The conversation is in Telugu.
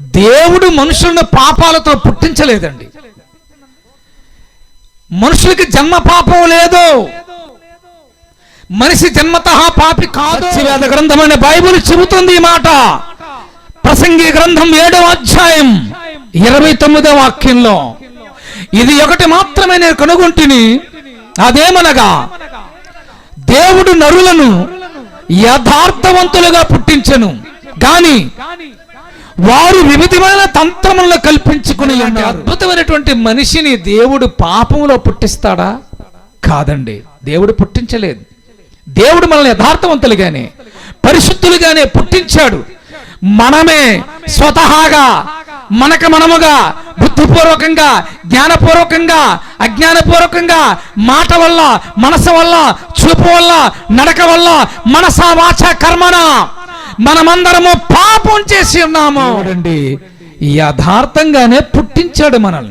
దేవుడు మనుషులను పాపాలతో పుట్టించలేదండి. మనుషులకి జన్మ పాపం లేదు. మనిషి జన్మత పాపి కాదు. వేద గ్రంథమైన బైబిల్ చెబుతుంది ఈ మాట. ప్రసంగి గ్రంథం ఏడవ అధ్యాయం ఇరవై తొమ్మిదవ వాక్యంలో. ఇది ఒకటి మాత్రమే నేను కనుగొంటిని. అదేమనగా దేవుడు నరులను యథార్థవంతులుగా పుట్టించెను. గాని వారు వివిధమైన తంత్రములను కల్పించుకుని అద్భుతమైనటువంటి మనిషిని దేవుడు పాపంలో పుట్టిస్తాడా? కాదండి. దేవుడు పుట్టించలేదు. దేవుడు మనల్ని యథార్థవంతులుగానే పరిశుద్ధులుగానే పుట్టించాడు. మనమే స్వతహాగా మనకు మనముగా బుద్ధిపూర్వకంగా జ్ఞానపూర్వకంగా అజ్ఞానపూర్వకంగా మాట వల్ల మనసు వల్ల చూపు వల్ల నడక వల్ల మనస వాచ కర్మన మనమందరము పాపం చేసి ఉన్నాము. యథార్థంగానే పుట్టించాడు మనల్ని.